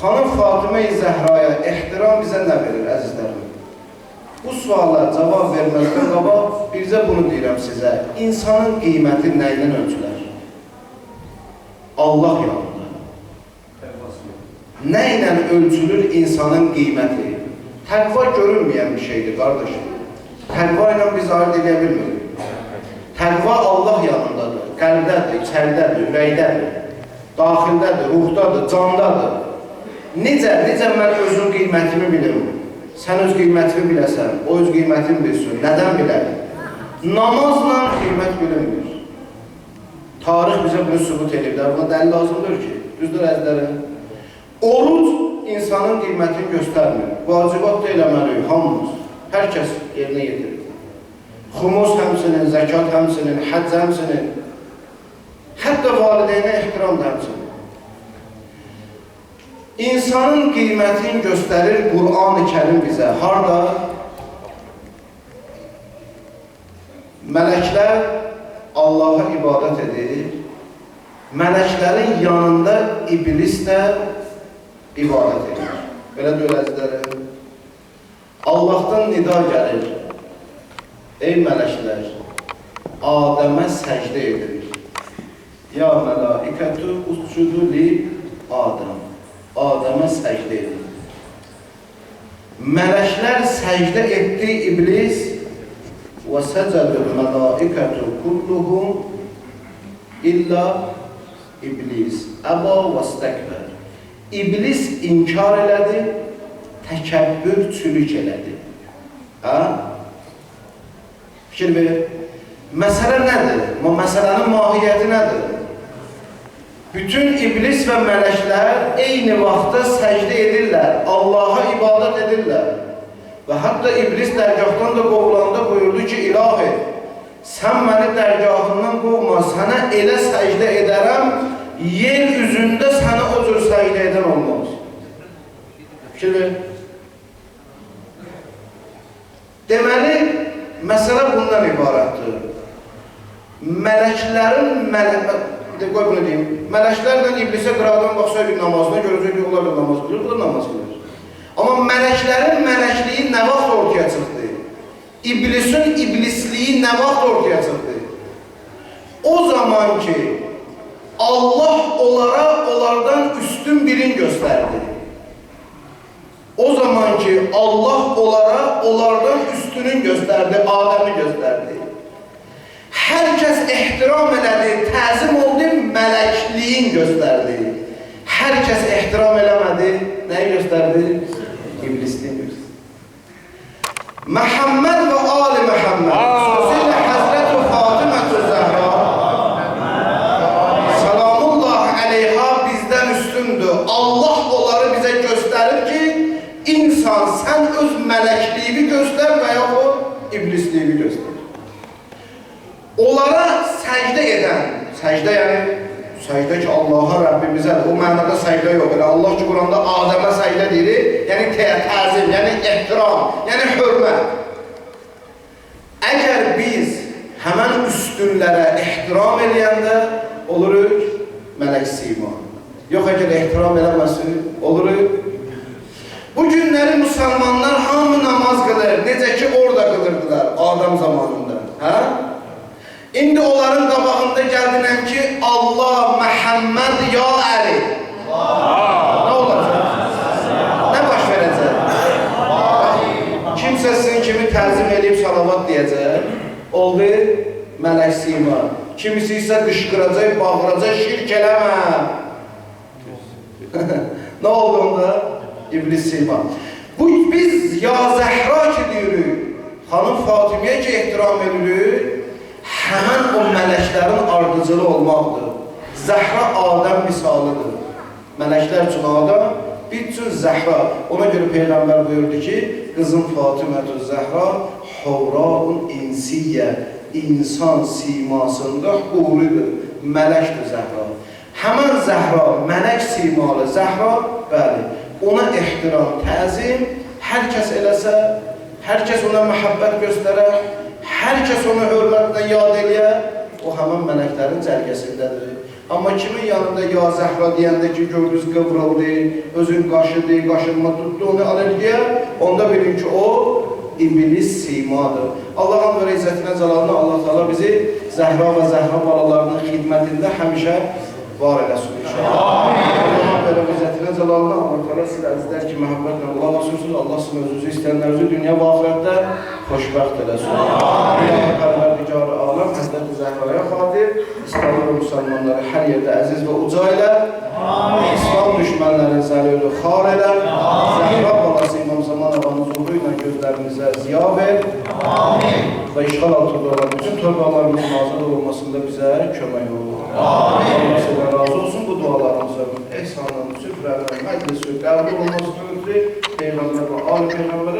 Xanım Fatimə-i Zəhraya ehtiram bizə nə verir, əzizlərim? Bu suala cavab verməzdən qabaq bircə bunu deyirəm sizə. İnsanın qiyməti nə ilə? Allah yanında. Nə ilə ölçülür insanın qiyməti? Təqva görünməyən bir şeydir, qardaşım. Təqva ilə biz ayırt edə bilmirik. Təqva Allah yanındadır, qəlbdədir, içəridədir, ürəkdədir, daxildədir, ruhdadır, candadır. Necə, necə mən özün qiymətimi bilim? Sən öz qiymətini biləsən, o öz qiymətini bilsin. Nədən bilər? Namazla qiymət bilinmir. Tarix bizə bunu sübut edir. Buna dəlil lazımdır ki, düzdür əzlərim. Oruc insanın qiymətini göstərmir. Vacibat da eləməliyik, hamımız. Hər kəs yerinə yetirir. Xumus həmsinin, zəkat həmsinin, həcc həmsinin, hətta valideynə ehtiram da həmsinin. İnsanın qiymətini göstərir Qur'an-ı Kərim bizə. Harda? Mələklər Allaha ibadət edir. Mələklərin yanında iblis də ibadət edir. Belə deyil əzizlərim. Allahdan nida gəlir. Ey mələklər, Adəmə səcdə edilir. Ya mələikətü uscudu li Adəm. Adəmə səcdə edilir. Mələklər səcdə etdi iblis və səcədül mələikətü kulluhum illə iblis. Əba və stəkbər. İblis inkar elədi, təkəbbür çülük elədi. Hə? Fikir ver. Məsələ nədir? Məsələnin mahiyyəti nədir? Bütün iblis və mələklər eyni vaxtda səcdə edirlər, Allaha ibadət edirlər. Və hətta iblis dərgahdan da qovulanda buyurdu ki, ilahi, sən məni dərgahından qovma, sənə elə səcdə edərəm, yer üzündə sənə o cür səcdə edən olmaz. Fikir ver. Deməli, məsələ bundan ibarətdir. Mələklərin mələk qoy bunu deyim. Mələklərlə iblisə qıradan baxsa bir namazına görəcək ki, onlar da namaz qılır, bu da namaz qılır. Amma mələklərin mələkliyi nə vaxt ortaya çıxdı? İblisin iblisliyi nə vaxt ortaya çıxdı? O zaman ki, Allah onlara onlardan üstün birini göstərdi. O zaman ki, Allah onlara onlardan üstünün göstərdi, Adəmi göstərdi. Hər kəs ehtiram elədi, təzim oldu, mələkliyin göstərdi. Hər kəs ehtiram eləmədi, nəyi göstərdi? İblisliyin göstərdi. Məhəmməd və Ali Məhəmməd, xüsusilə Həzrət-i Fatimə-tü Zəhra, salamullah əleyha bizdən üstündür. Allah onları bizə göstərir ki, insan sən öz mələkliyini göstər Onlara səcdə edən, səcdə yəni səcdə ki Allaha Rəbbimizə, o mənada səcdə yox, elə Allah ki Quranda Adəmə səcdə deyir, yəni tə təzim, yəni ehtiram, yəni hörmət. Əgər biz həmən üstünlərə ehtiram eləyəndə oluruq mələk sima. Yox, əgər ehtiram eləməsin, oluruq Bu günləri müsəlmanlar hamı namaz qılır, necə ki orada qılırdılar Adam zamanında. Hə? İndi onların qabağında gəldinəm ki, Allah, Məhəmməd, ya Əli. Nə olacaq? Nə baş verəcək? Kimsə sizin kimi təzim edib salavat deyəcək. Oldu mələk sima. Kimisi isə qışqıracaq, bağıracaq, şirk eləmə. Nə oldu onda? İblis sima. Bu biz ya Zəhra ki deyirik, xanım Fatimiyə ki ehtiram edirik, həmən o mələklərin ardıcılı olmaqdır. Zəhra Adəm misalıdır. Mələklər üçün Adəm, bir üçün Zəhra. Ona görə Peyğəmbər buyurdu ki, qızım Fatimətü Zəhra Havraun insiyyə, insan simasında huridir, mələkdir Zəhra. Həmən Zəhra, mələk simalı Zəhra, bəli, ona ehtiram, təzim, hər kəs eləsə, hər kəs ona məhəbbət göstərər, hər kəs ona hörmətlə yad eləyə, o həmən mələklərin cərgəsindədir. Amma kimin yanında ya Zəhra deyəndə ki, gördünüz qıvrıldı, özün qaşıdı, qaşınma tutdu, onu alergiya, onda bilin ki, o iblis simadır. Allah'ın böyle izzetinə, cəlalına Allah Teala bizi Zəhra və Zəhra balalarının xidmətində həmişə var eləsin inşallah. Allah'ın böyle izzetinə, cəlalına Allah Teala siz əzizlər ki, məhəbbətlə qulaq asırsınız. Allah sizin özünüzü istəyənlərinizi dünya və ahirətdə xoşbəxt eləsin. Allah Pərverdigarı aləm, Həzrəti Zəhraya xatir, İslamı və müsəlmanları hər yerdə əziz və uca elə, İslam düşmənlərin zəlülü xar elə, Zəhra balası İmam Zaman ağanın zuhru ilə gözlərimizə ziya ver və işğal altında olan bütün torbalarımızın azad olmasında bizə kömək olur. Allah sizdən razı olsun bu dualarımıza, ehsanın, süfrənin, məclisi, qəbul olmasını ötürü Peyğəmbər və Ali salam.